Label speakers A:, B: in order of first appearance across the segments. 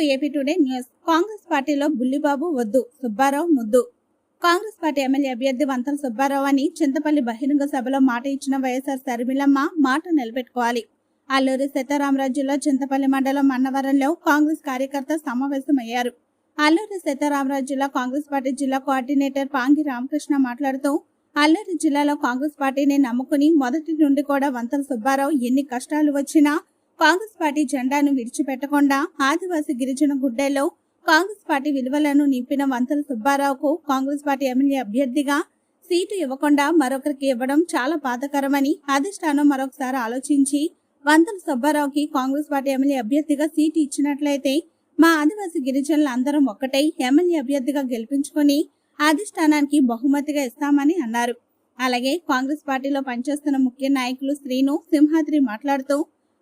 A: To AP today news. Congress పార్టీలో బుల్లిబాబు వద్దు సుబ్బారావు ముద్దు. కాంగ్రెస్ పార్టీ ఎమ్మెల్యే అభ్యర్థి వంతల సుబ్బారావు అని చింతపల్లి బహిరంగ సభలో మాట ఇచ్చిన వైఎస్ఆర్ శర్మిలమ్మ మాట నిలబెట్టుకోవాలి. అల్లూరి సీతారామరాజు జిల్లా చింతపల్లి మండలం అన్నవరంలో కాంగ్రెస్ కార్యకర్త సమావేశమయ్యారు. అల్లూరి సీతారామరాజు జిల్లా కాంగ్రెస్ పార్టీ జిల్లా కోఆర్డినేటర్ పాంగి రామకృష్ణ మాట్లాడుతూ అల్లూరి జిల్లాలో కాంగ్రెస్ పార్టీని నమ్ముకుని మొదటి నుండి కూడా వంతల సుబ్బారావు ఎన్ని కష్టాలు వచ్చినా కాంగ్రెస్ పార్టీ జెండాను విడిచిపెట్టకుండా ఆదివాసీ గిరిజన గుడ్డెల్లో కాంగ్రెస్ పార్టీ విలువలను నింపిన వంతల సుబ్బారావుకు కాంగ్రెస్ పార్టీ ఎమ్మెల్యే అభ్యర్థిగా సీటు ఇవ్వకుండా మరొకరికి ఇవ్వడం చాలా బాధకరమని అధిష్టానం మరొకసారి ఆలోచించి వంతల సుబ్బారావుకి కాంగ్రెస్ పార్టీ ఎమ్మెల్యే అభ్యర్థిగా సీటు ఇచ్చినట్లయితే మా ఆదివాసీ గిరిజనులు అందరం ఒక్కటై ఎమ్మెల్యే అభ్యర్థిగా గెలిపించుకొని అధిష్టానానికి బహుమతిగా ఇస్తామని అన్నారు. అలాగే కాంగ్రెస్ పార్టీలో పనిచేస్తున్న ముఖ్య నాయకులు శ్రీను సింహాద్రి మాట్లాడుతూ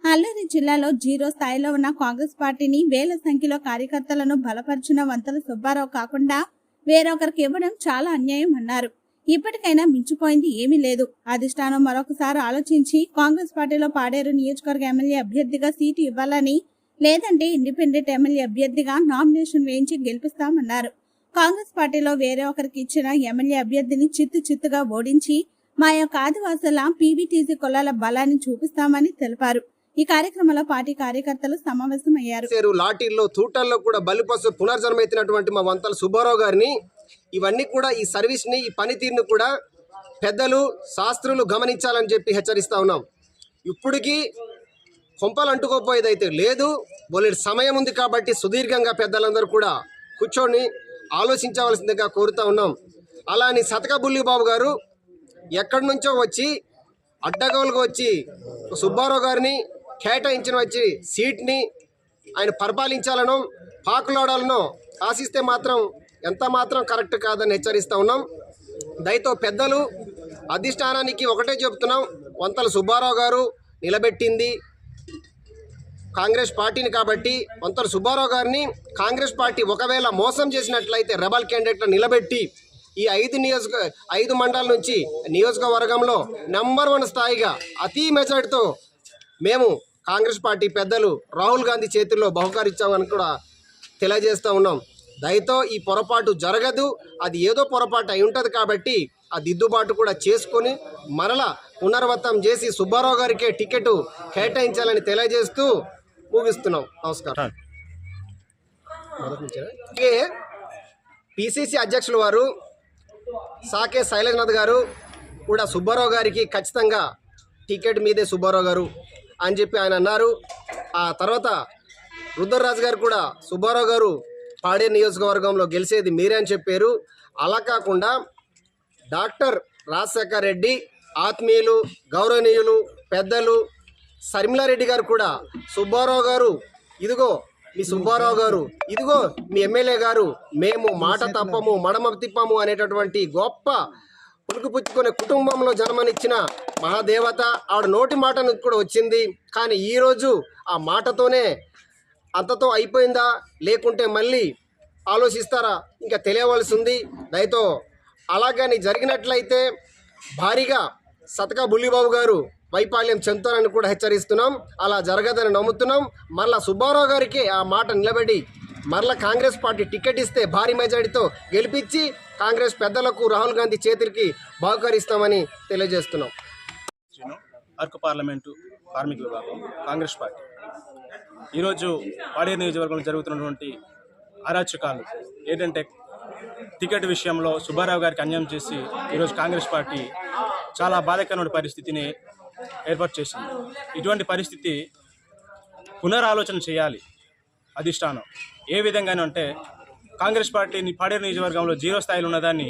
A: అల్లూరి జిల్లాలో జీరో స్థాయిలో ఉన్న కాంగ్రెస్ పార్టీని వేల సంఖ్యలో కార్యకర్తలను బలపరిచిన వంతల సుబ్బారావు కాకుండా వేరొకరికి ఇవ్వడం చాలా అన్యాయం అన్నారు. ఇప్పటికైనా మించిపోయింది ఏమీ లేదు. అధిష్టానం మరొకసారి ఆలోచించి కాంగ్రెస్ పార్టీలో పాడేరు నియోజకవర్గ ఎమ్మెల్యే అభ్యర్థిగా సీటు ఇవ్వాలని లేదంటే ఇండిపెండెంట్ ఎమ్మెల్యే అభ్యర్థిగా నామినేషన్ వేయించి గెలిపిస్తామన్నారు. కాంగ్రెస్ పార్టీలో వేరే ఒకరికి ఇచ్చిన ఎమ్మెల్యే అభ్యర్థిని చిత్తు చిత్తుగా ఓడించి మా యొక్క ఆదివాసుల పీవీటీసీ కులాల బలాన్ని చూపిస్తామని తెలిపారు. ఈ కార్యక్రమంలో పార్టీ కార్యకర్తలు సమావేశమయ్యారు.
B: లాఠీల్లో తూటల్లో కూడా బలిపసు పునర్జన్మెత్తినటువంటి మా వంతల సుబ్బారావు గారిని ఇవన్నీ కూడా ఈ సర్వీస్ని ఈ పనితీరుని కూడా పెద్దలు శాస్త్రులు గమనించాలని చెప్పి హెచ్చరిస్తా ఉన్నాం. ఇప్పటికీ కొంపలు అంటుకోపోయేదైతే లేదు బోలేడు సమయం ఉంది కాబట్టి సుదీర్ఘంగా పెద్దలందరూ కూడా కూర్చొని ఆలోచించవలసిందిగా కోరుతా ఉన్నాం. అలాని సతక బుల్లిబాబు గారు ఎక్కడి నుంచో వచ్చి అడ్డగోలుగా వచ్చి సుబ్బారావు గారిని కేటాయించిన వచ్చి సీట్ని ఆయన పరిపాలించాలనో పాకులాడాలను ఆశిస్తే మాత్రం ఎంత మాత్రం కరెక్ట్ కాదని హెచ్చరిస్తూ ఉన్నాం. దయతో పెద్దలు అధిష్టానానికి ఒకటే చెప్తున్నాం. వంతల సుబ్బారావు గారు నిలబెట్టింది కాంగ్రెస్ పార్టీని కాబట్టి వంతల సుబ్బారావు గారిని కాంగ్రెస్ పార్టీ ఒకవేళ మోసం చేసినట్లయితే రెబల్ క్యాండిడేట్ నిలబెట్టి ఈ ఐదు నియోజక ఐదు మండల నుంచి నియోజకవర్గంలో నెంబర్ వన్ స్థాయిగా అతి మెజార్టీతో మేము కాంగ్రెస్ పార్టీ పెద్దలు రాహుల్ గాంధీ చేతుల్లో బహుకరించామని కూడా తెలియజేస్తూ ఉన్నాం. దయతో ఈ పొరపాటు జరగదు అది ఏదో పొరపాటు అయి ఉంటుంది కాబట్టి ఆ దిద్దుబాటు కూడా చేసుకొని మరలా పునర్వతం చేసి సుబ్బారావు గారికే టికెట్ కేటాయించాలని తెలియజేస్తూ ముగిస్తున్నాం. నమస్కారం? అలాగే పిసిసి అధ్యక్షులు వారు సాకే శైలజనాథ్ గారు కూడా సుబ్బారావు గారికి ఖచ్చితంగా టికెట్ మీదే సుబ్బారావు గారు అని చెప్పి ఆయన అన్నారు. ఆ తర్వాత రుద్రరాజు గారు కూడా సుబ్బారావు గారు పాడే నియోజకవర్గంలో గెలిచేది మీరే అని చెప్పారు. అలా కాకుండా డాక్టర్ రాజశేఖర్ రెడ్డి ఆత్మీయులు గౌరవనీయులు పెద్దలు శర్మిలారెడ్డి గారు కూడా సుబ్బారావు గారు ఇదిగో మీ సుబ్బారావు గారు ఇదిగో మీ ఎమ్మెల్యే గారు మేము మాట తప్పము మడమ తిప్పము అనేటటువంటి గొప్ప పులుకుపుచ్చుకునే కుటుంబంలో జన్మనిచ్చిన మహాదేవత ఆవిడ నోటి మాట కూడా వచ్చింది. కానీ ఈరోజు ఆ మాటతోనే అంతతో అయిపోయిందా? లేకుంటే మళ్ళీ ఆలోచిస్తారా? ఇంకా తెలియవలసి ఉంది దయతో అలాగని జరిగినట్లయితే భారీగా సతకా బుల్లిబాబు గారు వైపాల్యం చెందుతారని కూడా హెచ్చరిస్తున్నాం. అలా జరగదని నమ్ముతున్నాం. మళ్ళా సుబ్బారావు గారికి ఆ మాట నిలబడి మరల కాంగ్రెస్ పార్టీ టికెట్ ఇస్తే భారీ మెజారిటీతో గెలిపించి కాంగ్రెస్ పెద్దలకు రాహుల్ గాంధీ చేతులకి బహుకరిస్తామని తెలియజేస్తున్నాం.
C: అరకు పార్లమెంటు కార్మిక విభాగం కాంగ్రెస్ పార్టీ. ఈరోజు పాడేరు నియోజకవర్గంలో జరుగుతున్నటువంటి అరాచకాలు ఏంటంటే టికెట్ విషయంలో సుబ్బారావు గారికి అన్యాయం చేసి ఈరోజు కాంగ్రెస్ పార్టీ చాలా బాధాకరమైన పరిస్థితిని ఏర్పాటు చేసింది. ఇటువంటి పరిస్థితి పునరాలోచన చేయాలి. అధిష్టానం. ఏ విధంగానంటే అంటే కాంగ్రెస్ పార్టీని పాడేరు నియోజకవర్గంలో జీరో స్థాయిలో ఉన్నదాన్ని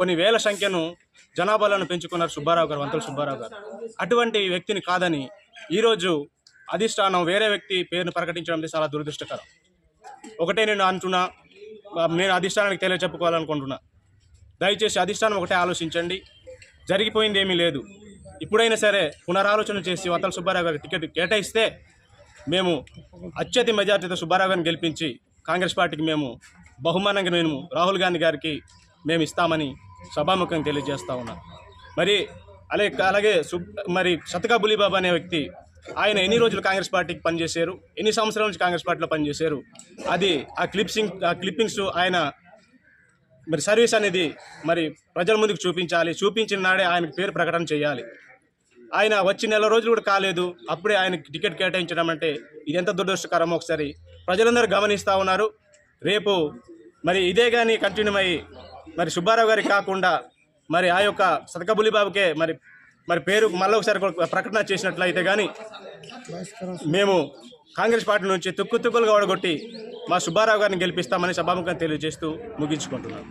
C: కొన్ని వేల సంఖ్యను జనాభాలను పెంచుకున్నారు సుబ్బారావు గారు వంతల సుబ్బారావు గారు. అటువంటి వ్యక్తిని కాదని ఈరోజు అధిష్టానం వేరే వ్యక్తి పేరును ప్రకటించడం చాలా దురదృష్టకరం. ఒకటే నేను అంటున్నా నేను అధిష్టానానికి తెలియ చెప్పుకోవాలనుకుంటున్నా దయచేసి అధిష్టానం ఒకటే ఆలోచించండి. జరిగిపోయింది ఏమీ లేదు. ఇప్పుడైనా సరే పునరాలోచన చేసి వంతల సుబ్బారావు గారికి టికెట్ కేటాయిస్తే మేము అత్యధిక మెజార్టీతో సుబ్బారావు గారిని గెలిపించి కాంగ్రెస్ పార్టీకి మేము బహుమానంగా మేము రాహుల్ గాంధీ గారికి మేము ఇస్తామని సభాముఖంగా తెలియజేస్తా ఉన్నాం. మరి అలాగే అలాగే మరి శతకా బులిబాబు అనే వ్యక్తి ఆయన ఎన్ని రోజులు కాంగ్రెస్ పార్టీకి పనిచేశారు ఎన్ని సంవత్సరాల నుంచి కాంగ్రెస్ పార్టీలో పనిచేశారు అది ఆ క్లిప్సింగ్ ఆ క్లిప్పింగ్స్ ఆయన మరి సర్వీస్ అనేది మరి ప్రజల ముందుకు చూపించాలి చూపించిన నాడే ఆయనకు పేరు ప్రకటన చేయాలి. ఆయన వచ్చి నెల రోజులు కూడా కాలేదు. అప్పుడే ఆయనకి టికెట్ కేటాయించడం అంటే ఇది ఎంత దురదృష్టకరమో ఒకసారి ప్రజలందరూ గమనిస్తూ ఉన్నారు. రేపు మరి ఇదే కానీ కంటిన్యూ అయ్యి మరి సుబ్బారావు గారికి కాకుండా మరి ఆ యొక్క సతకబులిబాబుకే మరి మరి పేరు మళ్ళీ ఒకసారి ప్రకటన చేసినట్లయితే కానీ మేము కాంగ్రెస్ పార్టీ నుంచి తుక్కు తుక్కులుగా ఓడగొట్టి మా సుబ్బారావు గారిని గెలిపిస్తామని సభాముఖం తెలియజేస్తూ ముగించుకుంటున్నాం.